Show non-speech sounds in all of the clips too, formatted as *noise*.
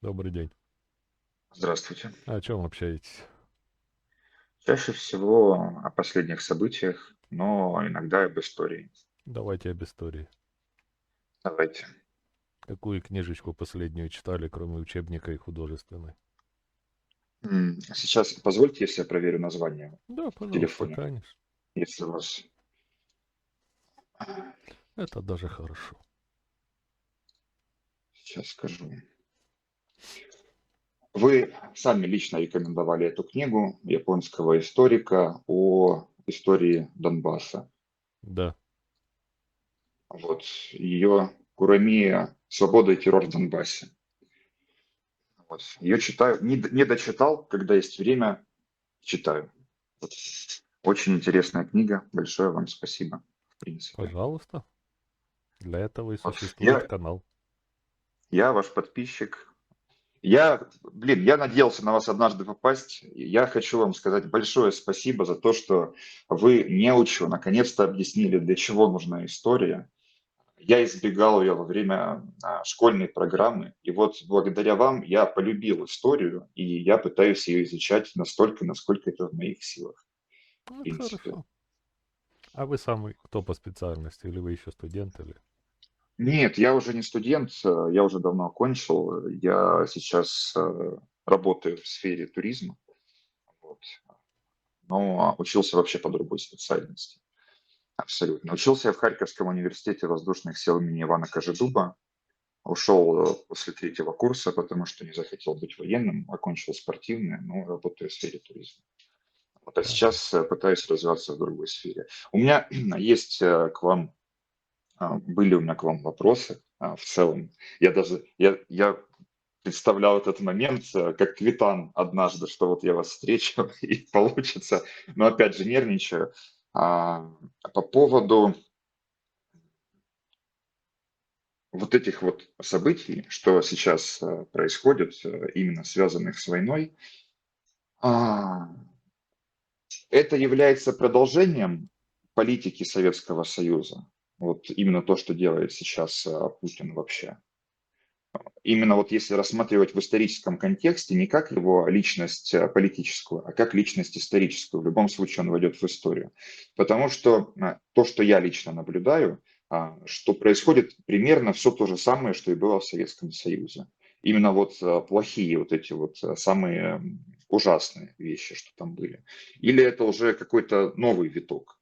Добрый день. Здравствуйте. О чем общаетесь? Чаще всего о последних событиях, но иногда и об истории. Давайте об истории. Давайте. Какую книжечку последнюю читали, кроме учебника и художественной? М, Сейчас позвольте, если я проверю название Да, в пожалуйста, телефоне, конечно. если у вас... Это даже хорошо. Сейчас скажу. Вы сами лично рекомендовали эту книгу японского историка о истории Донбасса. Да. Вот ее Курамия «Свобода и террор в Донбассе». Вот. Ее читаю, не, не дочитал, когда есть время, читаю. Вот. Очень интересная книга, большое вам спасибо, в принципе. Пожалуйста. Для этого и Вот. существует Я, канал. я ваш подписчик. Я, блин, я надеялся на вас однажды попасть. Я хочу вам сказать большое спасибо за то, что вы неучу наконец-то объяснили, для чего нужна история. Я избегал ее во время а, школьной программы, и вот благодаря вам я полюбил историю, и я пытаюсь ее изучать настолько, насколько это в моих силах, в Ну, это принципе. хорошо. А вы сам кто по специальности? Или вы еще студент? Или... Нет, я уже не студент, э, я уже давно окончил, я сейчас э, работаю в сфере туризма, вот, но учился вообще по другой специальности, абсолютно. Учился я в Харьковском университете воздушных сил имени Ивана Кожедуба, ушел э, после третьего курса, потому что не захотел быть военным, окончил спортивное, но работаю в сфере туризма. Вот, а сейчас пытаюсь развиваться в другой сфере. У меня *clears throat* есть к вам, были у меня к вам вопросы а, в целом. Я даже, я, я представлял этот момент э, как квитан однажды, что вот я вас встречу *laughs* и получится, но опять же нервничаю. А, По поводу вот этих вот событий, что сейчас э, происходит, э, именно связанных с войной, а, это является продолжением политики Советского Союза. Вот именно то, что делает сейчас э, Путин вообще. Именно вот если рассматривать в историческом контексте, не как его личность э, политическую, а как личность историческую. В любом случае он войдет в историю. Потому что э, то, что я лично наблюдаю, а, что происходит примерно все то же самое, что и было в Советском Союзе. Именно вот плохие вот эти вот самые ужасные вещи, что там были. Или это уже какой-то новый виток.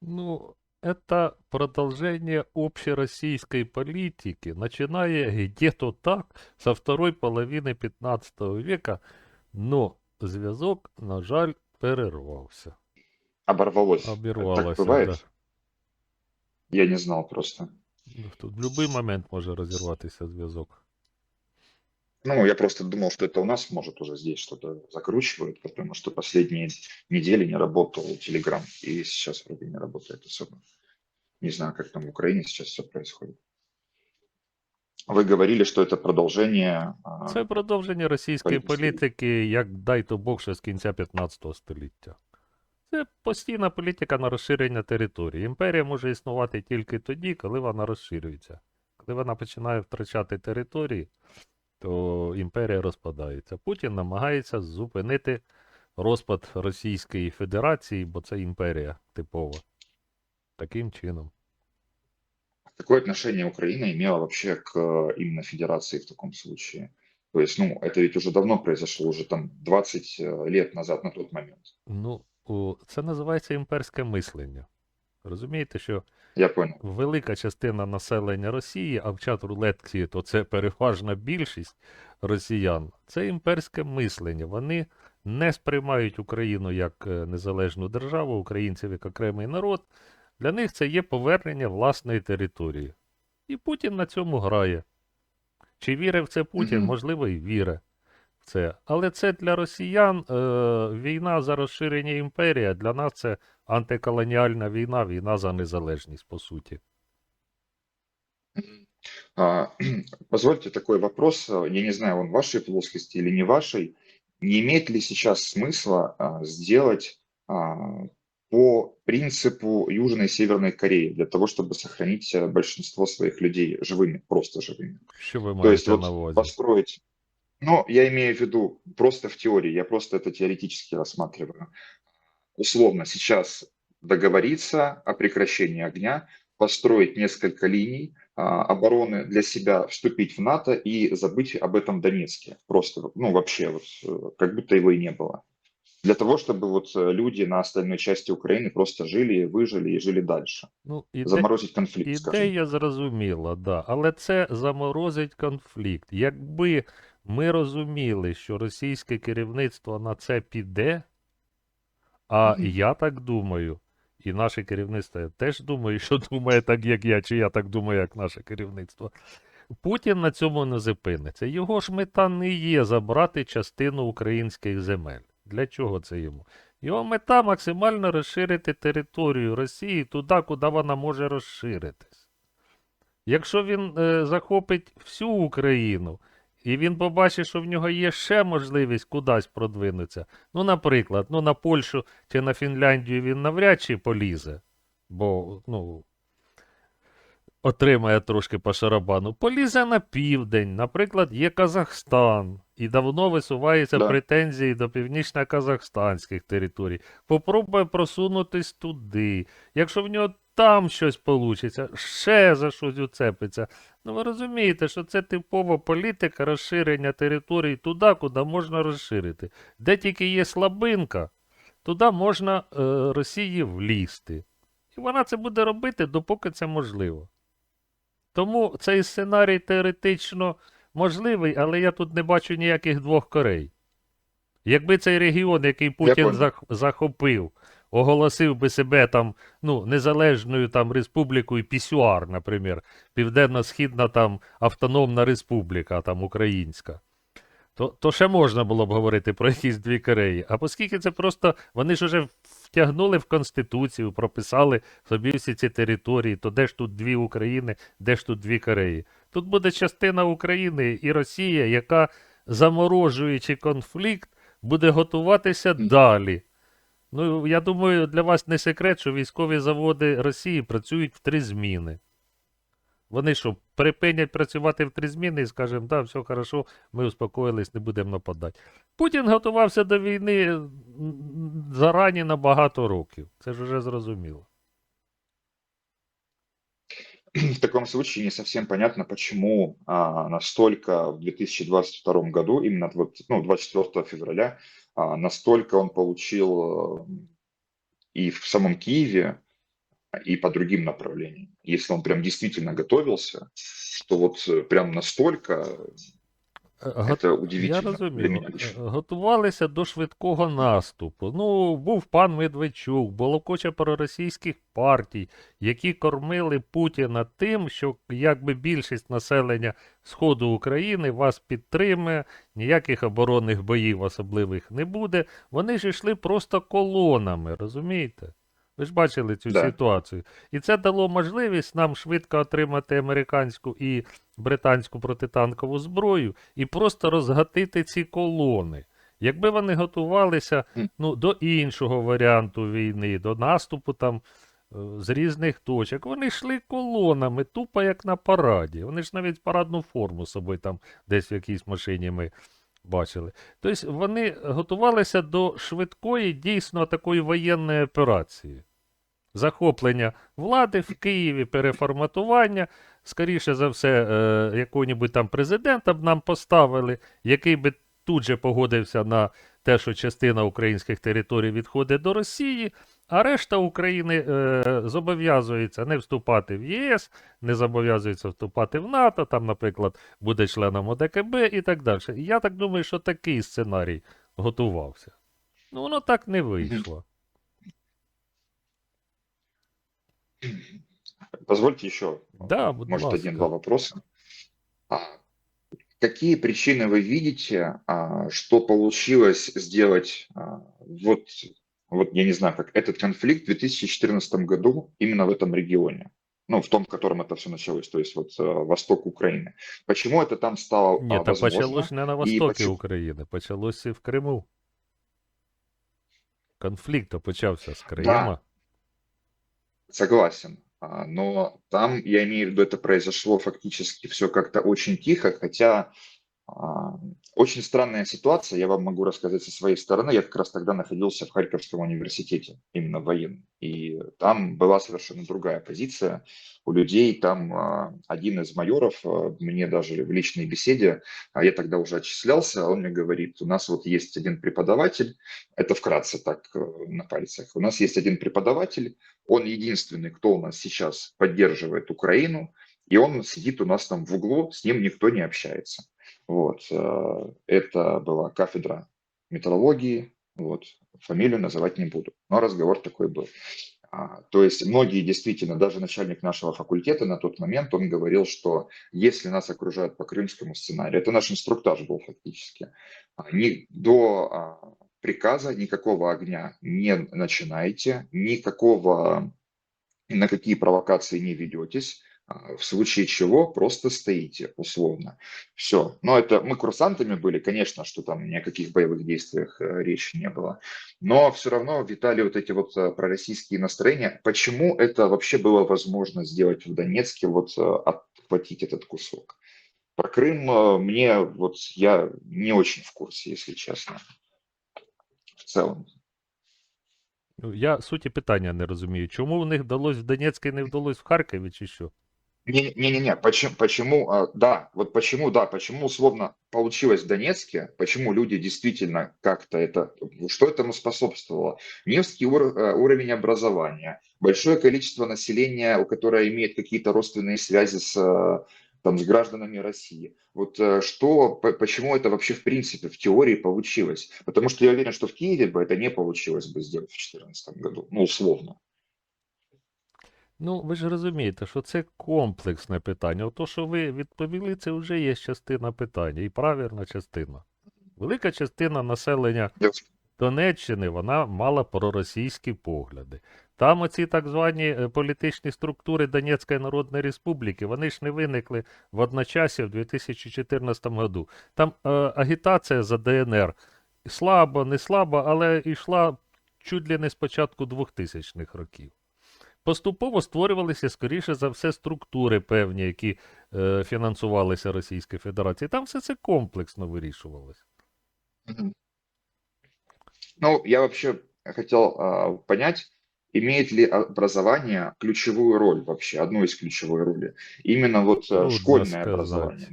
Ну, это продолжение общероссийской политики, начиная где-то так, со второй половины 15 века, но зв'язок, на жаль, перервався. Оборвалось. Так Обірвалося, да. бывает? Я не знал просто. Тут в будь-який момент може розірватися зв'язок. Ну, я просто думал, что это у нас, может, уже здесь что-то закручивают, потому что последние недели не работал Telegram, и сейчас вроде не работает особо. Не знаю, как там в Украине сейчас все происходит. Вы говорили, что это продолжение а, Це продовження російської політики. політики, як дай то Бог, ще з кінця 15 століття. Це постійна політика на розширення території. Імперія може існувати тільки тоді, коли вона розширюється. Коли вона починає втрачати території, то імперія розпадається. Путін намагається зупинити розпад Російської Федерації, бо це імперія типова. Таким чином. Какое отношение Украина имела вообще к э, именно федерации в таком случае? То есть, ну, это ведь уже давно произошло, уже там 20 э, лет назад на тот момент. Ну, о, це називається імперське мислення. Розумієте, що Я понял. велика частина населення Росії, а в чат рулетки, то це переважна більшість росіян, це імперське мислення. Вони не сприймають Україну як е, незалежну державу, українців як окремий народ. Для них це є повернення власної території. І Путін на цьому грає. Чи вірив в це Путін? Можливо, і вірить в це. Але це для росіян е, війна за розширення імперії, а для нас це антиколоніальна війна, війна за незалежність, по суті. А, *clears throat* Позвольте такой вопрос, а, я не знаю, он в вашей плоскости или не вашей. Не имеет ли сейчас смысла а, сделать а, по принципу Южной и Северной Кореи для того, чтобы сохранить э, большинство своих людей живыми, просто живыми. Що ви То есть маєте вот на увазі? построить, ну, я имею в виду просто в теории, я просто это теоретически рассматриваю. Условно сейчас договориться о прекращении огня, построить несколько линий а, обороны для себя, вступить в НАТО и забыть об этом Донецке. Просто, ну, вообще, вот, э, как будто его и не было. Для того, чтобы вот э, люди на остальной части Украины просто жили, выжили и жили дальше. Ну, іде... Заморозить конфликт, скажем. Ідея зрозуміла, да. Але це заморозить конфлікт. Якби ми розуміли, що російське керівництво на це піде, а я так думаю, і наше керівництво я теж думаю, що думає так, як я, чи я так думаю, як наше керівництво. Путін на цьому не зупиниться. Його ж мета не є забрати частину українських земель. Для чого це йому? Його мета максимально розширити територію Росії туди, куди вона може розширитись. Якщо він е, захопить всю Україну, і він побачить, що в нього є ще можливість кудись продвинутися, ну, наприклад, ну, на Польщу чи на Фінляндію він навряд чи полізе, бо, ну, отримає трошки по шарабану. Полізе на південь, наприклад, є Казахстан, і давно висуваються Да. претензії до північно-казахстанських територій. Попробує просунутись туди. Якщо в нього там щось вийде, ще за щось уцепиться. Ну ви розумієте, що це типова політика розширення територій туди, куди можна розширити. Де тільки є слабинка, туди можна е, Росії влізти. І вона це буде робити, допоки це можливо. Тому цей сценарій теоретично можливий, але я тут не бачу ніяких двох Корей. Якби цей регіон, який Путін зах- захопив, оголосив би себе там, ну, незалежною там республікою Пісюар, наприклад, Південно-Східна там Автономна Республіка, там українська, то, то ще можна було б говорити про якісь дві Кореї. А оскільки це просто вони ж уже втягнули в Конституцію, прописали собі всі ці території, то де ж тут дві України, де ж тут дві Кореї? Тут буде частина України і Росія, яка, заморожуючи конфлікт, буде готуватися далі. Ну, я думаю, для вас не секрет, що військові заводи Росії працюють в три зміни. Вони що, припинять працювати в три зміни і скажемо, да, все хорошо, ми успокоїлись, не будемо нападати. Путін готувався до війни зарані на багато років. Це ж вже зрозуміло. В таком случае не совсем понятно, почему а, настолько в 2022 году, именно вот, ну, 24 февраля, настолько он получил э, и в самом Киеве, и по другим направлениям. Если он прям действительно готовился, то вот прям настолько, Е, Я удивительно для розумію. Е. Готувалися до швидкого наступу. Ну, був пан Медведчук, було куча проросійських партій, які кормили Путіна тим, що якби більшість населення Сходу України вас підтримує, ніяких оборонних боїв особливих не буде. Вони ж йшли просто колонами, розумієте? Ви ж бачили цю Да. ситуацію. І це дало можливість нам швидко отримати американську і британську протитанкову зброю і просто розгатити ці колони. Якби вони готувалися ну, до іншого варіанту війни, до наступу там е, з різних точок, вони йшли колонами, тупо як на параді. Вони ж навіть парадну форму з собою там десь в якійсь машині ми бачили. Тобто вони готувалися до швидкої, дійсно такої воєнної операції. Захоплення влади в Києві, переформатування, скоріше за все, е, якого-небудь там президента б нам поставили, який би тут же погодився на те, що частина українських територій відходить до Росії, а решта України е, зобов'язується не вступати в ЄС, не зобов'язується вступати в НАТО, там, наприклад, буде членом ОДКБ і так далі. І я так думаю, що такий сценарій готувався. Ну, воно так не вийшло. *clears throat* *clears throat* Позвольте еще, Да, будь может, ласка. один-два вопроса. А, Какие причины вы видите, а, что получилось сделать а, вот, вот я не знаю, как этот конфликт в 2014 году именно в этом регионе? Ну, в том, в котором это все началось, то есть вот а, восток Украины. Почему это там стало Ні, а, та возможно? почалось не на І востокі почу- України, почалося в Криму. Конфлікт то почався з Крима. Согласен. Но там, я имею в виду, это произошло фактически все как-то очень тихо, хотя очень странная ситуация, я вам могу рассказать со своей стороны. Я как раз тогда находился в Харьковском университете, именно военном. И там была совершенно другая позиция у людей. Там а, один из майоров, а, мне даже в личной беседе, а я тогда уже отчислялся, он мне говорит, у нас вот есть один преподаватель, это вкратце так э, на пальцах, у нас есть один преподаватель, он единственный, кто у нас сейчас поддерживает Украину, и он сидит у нас там в углу, с ним никто не общается. Вот. э, Это была кафедра металлургии, вот. Фамилию называть не буду, но разговор такой был. А, То есть многие действительно, даже начальник нашего факультета на тот момент, он говорил, что если нас окружают по крымскому сценарию, это наш инструктаж был фактически, а, ни до а, приказа никакого огня не начинайте, никакого, ни на какие провокации не ведетесь, в случае чего просто стоите, условно. Все. Но это мы курсантами были, конечно, что там ни о каких боевых действиях э, речи не было. Но все равно витали вот эти вот э, пророссийские настроения. Почему это вообще было возможно сделать в Донецке, вот э, отхватить этот кусок? Про Крым э, мне вот я не очень в курсе, если честно. В целом. Ну, Я суті питання не розумію. Чому в них вдалося в Донецьку і не вдалося в Харкові, чи що? Не- Не-не-не, почему, почему, а, да, вот почему, да, почему условно получилось в Донецке, почему люди действительно как-то это, что этому способствовало? Низкий ур- э, уровень образования, большое количество населения, у которое имеет какие-то родственные связи с, э, там, с гражданами России. Вот э, что, по- почему это вообще в принципе в теории получилось? Потому что я уверен, что в Киеве бы это не получилось бы сделать в 2014 году, ну условно. Ну, ви ж розумієте, що це комплексне питання. Ото, що ви відповіли, це вже є частина питання, і правильна частина. Велика частина населення Донеччини, вона мала проросійські погляди. Там оці так звані е, політичні структури Донецької Народної Республіки, вони ж не виникли в одночасі в 2014 году. Там е, агітація за ДНР слабо, не слабо, але йшла чуть ли не з початку 2000-х років. Поступово створювалися, скоріше за все, структури певні, які е, фінансувалися Російською Федерацією. Там все це комплексно вирішувалося. Ну, я вообще хотел а, понять, имеет ли образование ключевую роль вообще, одну из ключевой роли. Именно вот Трудно школьное сказать. образование.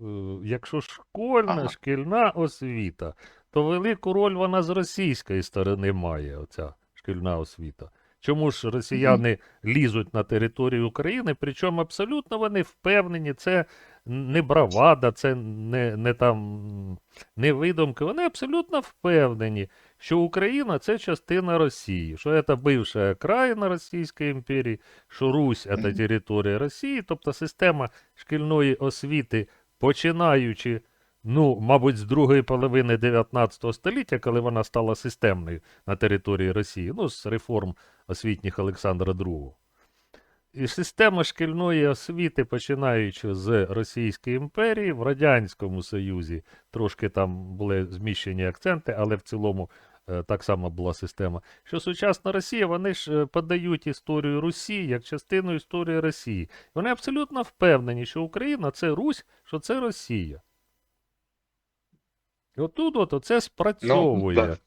Е, Якщо школьна, Ага. шкільна освіта, то велику роль вона з російської сторони має, оця шкільна освіта. Чому ж росіяни лізуть на територію України, причому абсолютно вони впевнені, це не бравада, це не, не там не видумки. Вони абсолютно впевнені, що Україна це частина Росії, що це бивша країна Російської імперії, що Русь це територія Росії, тобто система шкільної освіти, починаючи, ну, мабуть, з другої половини 19 століття, коли вона стала системною на території Росії, ну, з реформ освітніх Олександра II. І система шкільної освіти, починаючи з Російської імперії, в Радянському Союзі трошки там були зміщені акценти, але в цілому е, так само була система. Що сучасна Росія, вони ж е, подають історію Русі як частину історії Росії. Вони абсолютно впевнені, що Україна це Русь, що це Росія. І отут от оце спрацьовує. так.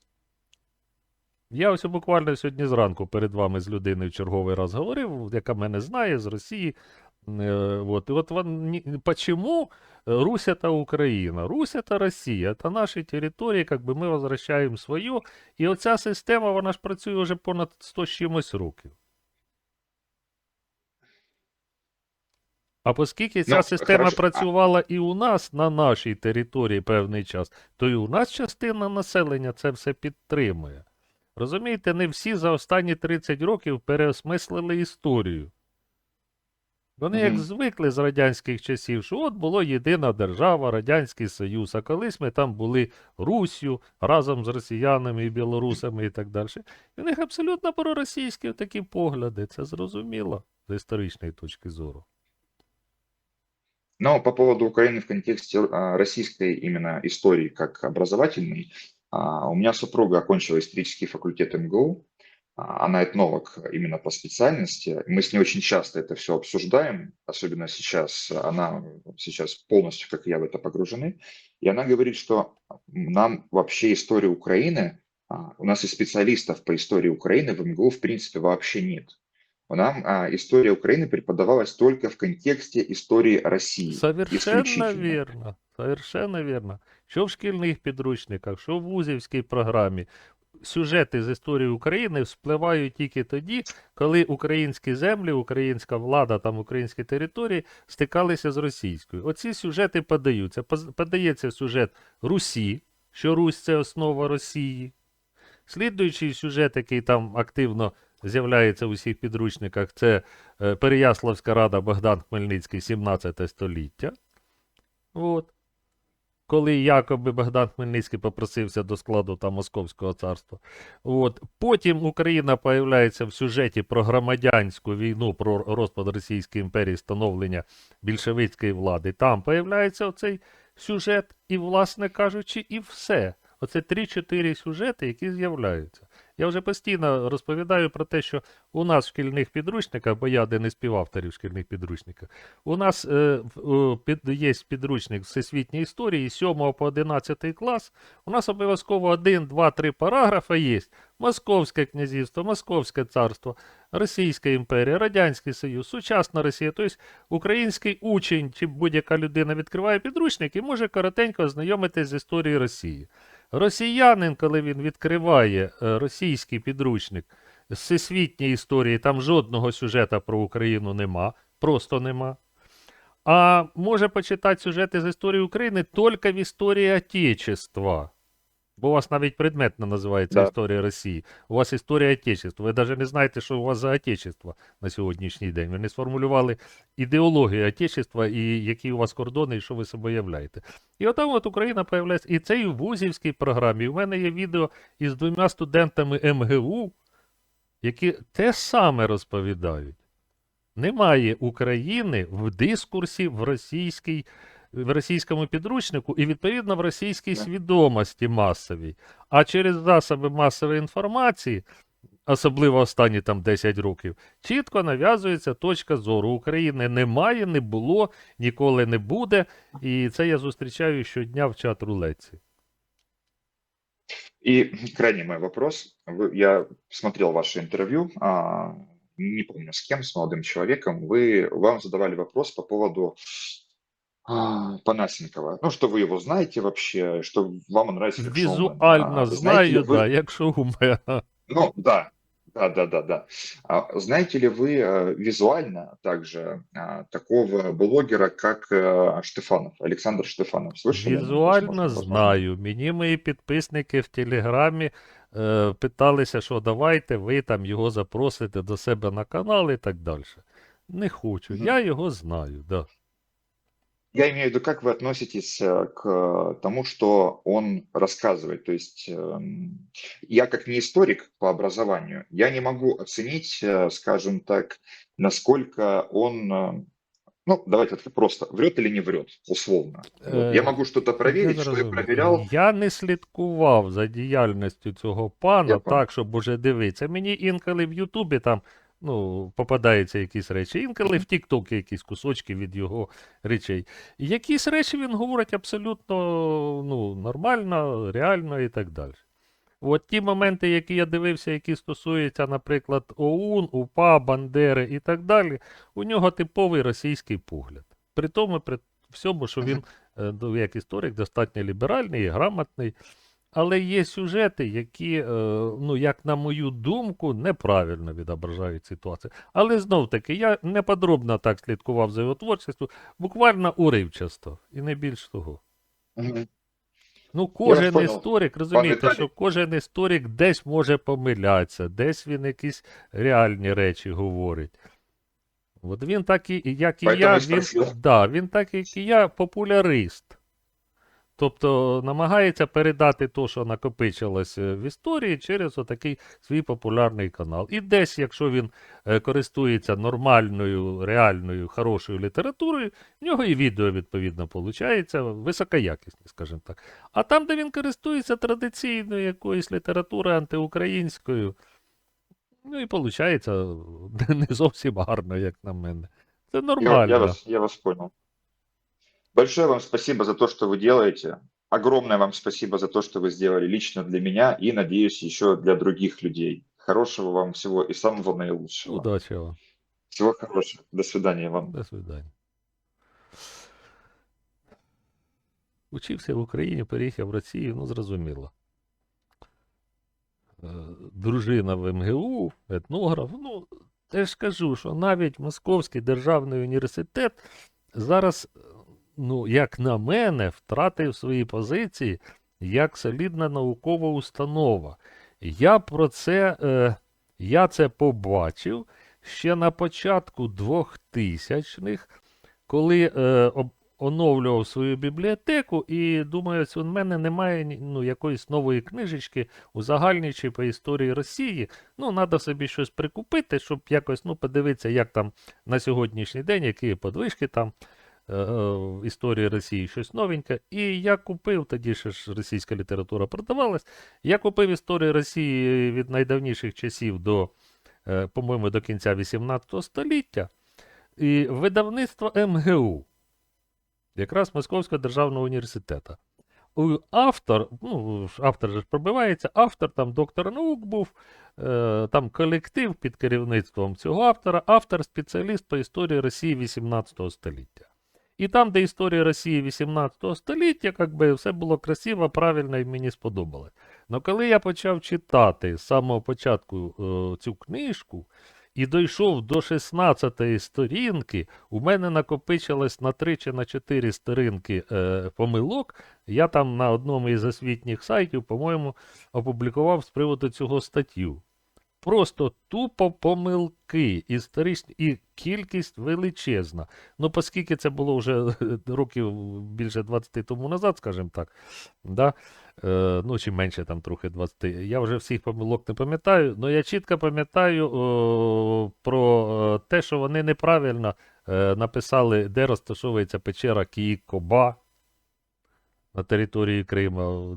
Я ось буквально сьогодні зранку перед вами з людиною в черговий раз говорив, яка мене знає з Росії. Е, от. І от вон, почему Русь это Україна? Русь это Росія, це наші території, як би ми возвращаємо свою. І оця система, вона ж працює вже понад 100 з чимось років. А оскільки ця Ну, система хорошо. Працювала і у нас на нашій території певний час, то і у нас частина населення це все підтримує. Розумієте, не всі за останні 30 років переосмислили історію. Вони як звикли з радянських часів, що от було єдина держава, Радянський Союз, а колись ми там були Руссю разом з росіянами і білорусами і так далі. І у них абсолютно проросійські такі погляди, це зрозуміло з історичної точки зору. Но по поводу Украины в контексте а, российской именно истории как образовательной, а, у меня супруга окончила исторический факультет МГУ, а, она этнолог именно по специальности. Мы с ней очень часто это все обсуждаем, особенно сейчас. Она сейчас полностью, как я, в это погружены. И она говорит, что нам вообще история Украины, а, у нас и специалистов по истории Украины в МГУ в принципе вообще нет. Нам а, история Украины преподавалась только в контексте истории России. Совершенно вірно. Совершенно вірно. Що в шкільних підручниках, що в вузівській програмі. Сюжети з історії України вспливають тільки тоді, коли українські землі, українська влада, там українські території стикалися з російською. Оці сюжети подаються. Подається сюжет Русі, що Русь це основа Росії. Слідуючий сюжет, який там активно з'являється у всіх підручниках, це е, Переяславська рада Богдан Хмельницький, 17 століття. От. Коли якоби Богдан Хмельницький попросився до складу там Московського царства. От. Потім Україна появляється в сюжеті про громадянську війну, про розпад Російської імперії, становлення більшовицької влади. Там появляється оцей сюжет, і, власне кажучи, і все. Оце 3-4 сюжети, які з'являються. Я вже постійно розповідаю про те, що у нас в шкільних підручниках, бо я один із співавторів шкільних підручників, у нас е, під, є підручник всесвітньої історії з 7 по 11 клас. У нас обов'язково 1, 2, 3 параграфи є. Московське князівство, Московське царство, Російська імперія, Радянський Союз, сучасна Росія. Тобто український учень чи будь-яка людина відкриває підручник і може коротенько ознайомитись з історією Росії. Росіянин, коли він відкриває е, російський підручник з всесвітньої історії, там жодного сюжета про Україну нема, просто нема. А може почитати сюжети з історії України тільки в історії Отечества. Бо у вас навіть предметно називається Да. історія Росії. У вас історія Отечества. Ви навіть не знаєте, що у вас за Отечество на сьогоднішній день. Ви не сформулювали ідеологію Отечества і які у вас кордони, і що ви собою являєте. І отам от Україна появляється. І це і в вузівській програмі. У мене є відео із двома студентами МГУ, які те саме розповідають. Немає України в дискурсі в російській, в російському підручнику і, відповідно, в російській Да. свідомості масовій. А через засоби масової інформації, особливо останні там 10 років, чітко нав'язується точка зору. України немає, не було, ніколи не буде. І це я зустрічаю щодня в чат-рулетці. И крайний мой вопрос. Вы- я смотрел ваше интервью, а, не помню с кем, с молодым человеком. Вы, вам задавали вопрос по поводу а, Панасенкова. Ну, что вы его знаете вообще, что вам он нравится как шоумен. Візуально А, знаете ли знаю, вы- да, як шоумен. Ну, да, да, да, да, да. А знаете ли вы э, визуально также а, такого блогера, как э, Штефанов, Александр Штефанов? Слышали? Візуально Возможно. знаю. Мені мої підписники в Телеграмі е, питалися, що давайте ви там його запросите до себе на канал і так далі. Не хочу. Мгм. Я його знаю, да. Я имею в виду, как вы относитесь э, к тому, что он рассказывает. То есть эм, я как не историк по образованию, я не могу оценить, э, скажем так, насколько он, э, ну, давайте так просто, врет или не врет, условно. Вот. Э, Я могу что-то проверить, Я что я зрозумів. проверял. Я не слідкував за діяльністю цього пана Я понял. так, щоб уже дивитися. Мені інколи в Ютубі там ну, попадаються якісь речі, інколи в Тіктокі якісь кусочки від його речей. І якісь речі він говорить абсолютно ну, нормально, реально і так далі. От ті моменти, які я дивився, які стосуються, наприклад, ОУН, УПА, Бандери і так далі, у нього типовий російський погляд. При тому, при всьому, що він е, ну, як історик, достатньо ліберальний і грамотний. Але є сюжети, які, е, ну, як на мою думку, неправильно відображають ситуацію. Але знов таки, я не подробно так слідкував за його творчістю, буквально уривчасто, і не більш того. Ну, кожен історик, розумієте, що кожен історик десь може помилятися, десь він якісь реальні речі говорить. От він так і, як і Поэтому я, він, да, він так, як і я, популярист. Тобто намагається передати те, що накопичилось е, в історії, через отакий свій популярний канал. І десь, якщо він е, користується нормальною, реальною, хорошою літературою, в нього і відео, відповідно, виходить, високоякісні, скажімо так. А там, де він користується традиційною якоюсь літературою антиукраїнською, Ну і виходить *laughs* не зовсім гарно, як на мене. Це Я, нормально. я вас, я вас понял. Большое вам спасибо за то, что вы делаете. Огромное вам спасибо за то, что вы сделали лично для меня и, надеюсь, еще для других людей. Хорошего вам всего и самого наилучшего. Удачі вам. Всего хорошего. До свидания вам. До свидання. Учився в Україні, переїхав в Росію, ну зрозуміло. Е, Дружина в МГУ, етнограф. Ну, теж кажу, що навіть Московський державний університет зараз, е, ну, як на мене, втратив свої позиції як солідна наукова установа. Я про це, е, я це побачив ще на початку 2000-х, коли е, оновлював свою бібліотеку, і думаю, ось у мене немає ну, якоїсь нової книжечки узагальнюючи по історії Росії. Ну, треба собі щось прикупити, щоб якось ну, подивитися, як там на сьогоднішній день, які подвижки там в історії Росії, щось новеньке. І я купив, тоді ще ж російська література продавалась. Я купив історію Росії від найдавніших часів до, е, по-моєму, до кінця 18 століття. І видавництво МГУ, якраз Московського державного університету. Автор, ну, автор же ж пробивається, автор там доктор наук був, е, там колектив під керівництвом цього автора, автор спеціаліст по історії Росії 18 століття. І там, де історія Росії 18 століття, як би все було красиво, правильно і мені сподобалось. Но коли я почав читати з самого початку е, цю книжку і дійшов до 16 сторінки, у мене накопичилось на 3 чи на 4 сторінки е, помилок. Я там на одному із освітніх сайтів, по-моєму, опублікував з приводу цього статтю. Просто тупо помилки історичні і кількість величезна. Ну, оскільки це було вже років більше 20 тому назад, скажімо так, да? е, ну чи менше там трохи 20, я вже всіх помилок не пам'ятаю, але я чітко пам'ятаю про е, те, що вони неправильно е, написали, де розташовується печера Київ-Коба на території Криму.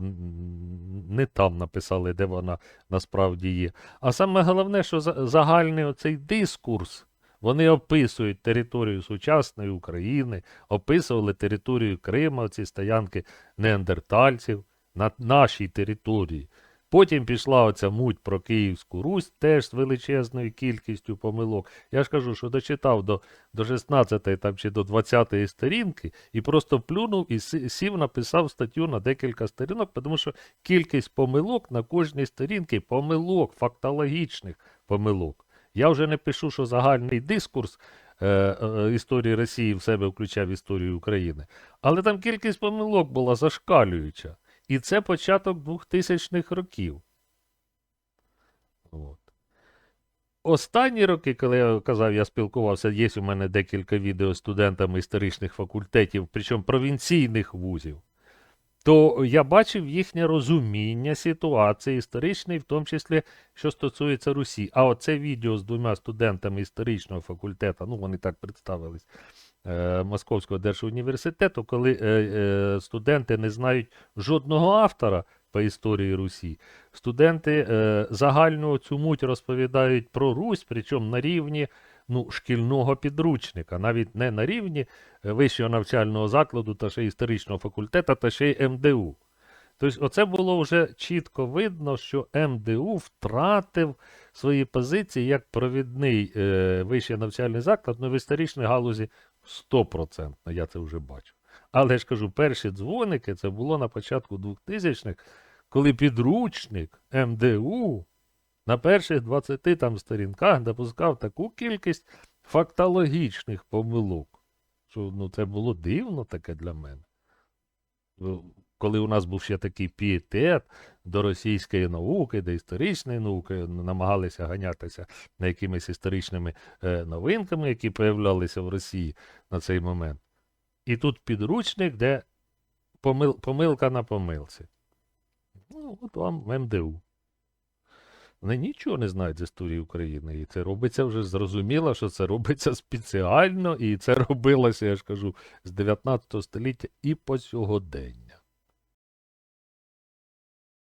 Не там написали, де вона насправді є. А саме головне, що за- загальний оцей дискурс, вони описують територію сучасної України, описували територію Криму, ці стоянки неандертальців на нашій території. Потім пішла оця муть про Київську Русь, теж з величезною кількістю помилок. Я ж кажу, що дочитав до, до 16 там, чи до 20-ї сторінки і просто плюнув і сів, написав статтю на декілька сторінок, тому що кількість помилок на кожній сторінці, помилок, фактологічних помилок. Я вже не пишу, що загальний дискурс е, е, історії Росії в себе включав історію України. Але там кількість помилок була зашкалююча. І це початок 2000-х років. От. Останні роки, коли я казав, я спілкувався, є у мене декілька відео з студентами історичних факультетів, причому провінційних вузів, то я бачив їхнє розуміння ситуації історичної, в тому числі, що стосується Русі. А оце відео з двома студентами історичного факультету, ну вони так представились, Московського держуніверситету, коли е, е, студенти не знають жодного автора по історії Русі. Студенти е, загальну цю муть розповідають про Русь, причому на рівні ну, шкільного підручника, навіть не на рівні е, вищого навчального закладу та ще історичного факультету, та ще й МДУ. Тобто, оце було вже чітко видно, що МДУ втратив свої позиції як провідний е, вищий навчальний заклад, ну в історичній галузі 100%, я це вже бачу. Але ж кажу, перші дзвоники це було на початку 2000-х, коли підручник МДУ на перших 20 там сторінках допускав таку кількість фактологічних помилок, що ну, це було дивно таке для мене. Коли у нас був ще такий пієтет до російської науки, до історичної науки, намагалися ганятися на якимись історичними е, новинками, які появлялися в Росії на цей момент. І тут підручник, де помил, помилка на помилці. Ну, от вам МДУ. Вони нічого не знають з історії України. І це робиться вже зрозуміло, що це робиться спеціально, і це *laughs* робилося, я ж кажу, з 19 століття і по сьогодення.